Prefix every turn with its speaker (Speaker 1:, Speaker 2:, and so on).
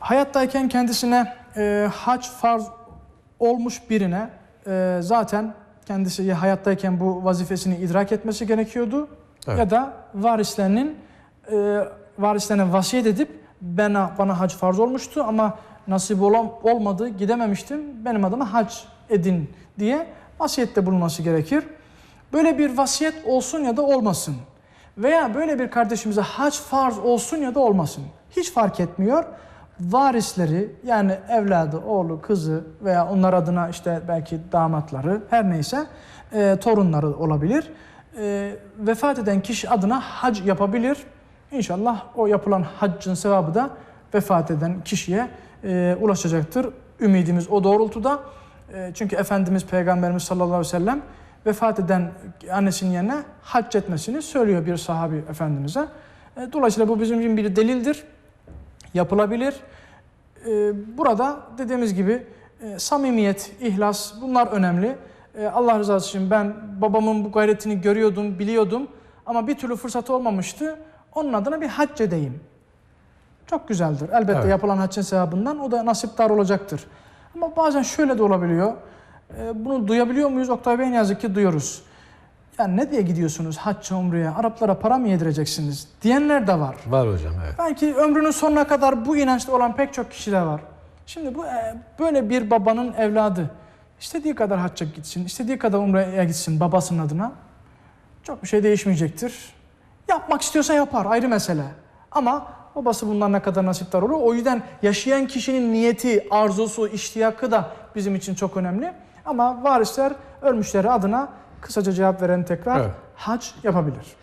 Speaker 1: Hayattayken kendisine e, hac farz olmuş birine e, zaten kendisi ya hayattayken bu vazifesini idrak etmesi gerekiyordu
Speaker 2: Evet.
Speaker 1: ya da varislerinin e, varislerine vasiyet edip bana bana hac farz olmuştu ama nasip olam, olmadı gidememiştim benim adıma hac edin diye vasiyette bulunması gerekir. Böyle bir vasiyet olsun ya da olmasın. Veya böyle bir kardeşimize hac farz olsun ya da olmasın. Hiç fark etmiyor. Varisleri yani evladı, oğlu, kızı veya onlar adına işte belki damatları her neyse e, torunları olabilir. E, vefat eden kişi adına hac yapabilir. İnşallah o yapılan haccın sevabı da vefat eden kişiye e, ulaşacaktır. Ümidimiz o doğrultuda. E, çünkü Efendimiz Peygamberimiz sallallahu aleyhi ve sellem vefat eden annesinin yerine hac etmesini söylüyor bir sahabi efendimize. E, dolayısıyla bu bizim için bir delildir. Yapılabilir. E, burada dediğimiz gibi e, samimiyet, ihlas bunlar önemli. E, Allah rızası için ben babamın bu gayretini görüyordum, biliyordum ama bir türlü fırsatı olmamıştı. Onun adına bir hac edeyim. Çok güzeldir. Elbette
Speaker 2: Evet.
Speaker 1: yapılan haccın sevabından o da nasiptar olacaktır. Ama bazen şöyle de olabiliyor. Ee, Bunu duyabiliyor muyuz? Oktay Bey ne yazık ki duyuyoruz. Ya ne diye gidiyorsunuz hacca umreye? Araplara para mı yedireceksiniz? Diyenler de var.
Speaker 2: Var hocam evet.
Speaker 1: Belki ömrünün sonuna kadar bu inançta olan pek çok kişi de var. Şimdi bu e, böyle bir babanın evladı istediği kadar hacca gitsin, istediği kadar umreye gitsin babasının adına. Çok bir şey değişmeyecektir. Yapmak istiyorsa yapar ayrı mesele. Ama babası bundan ne kadar nasiptar olur. O yüzden yaşayan kişinin niyeti, arzusu, iştiyakı da bizim için çok önemli. Ama varisler ölmüşleri adına kısaca cevap veren tekrar
Speaker 2: Evet.
Speaker 1: hac yapabilir.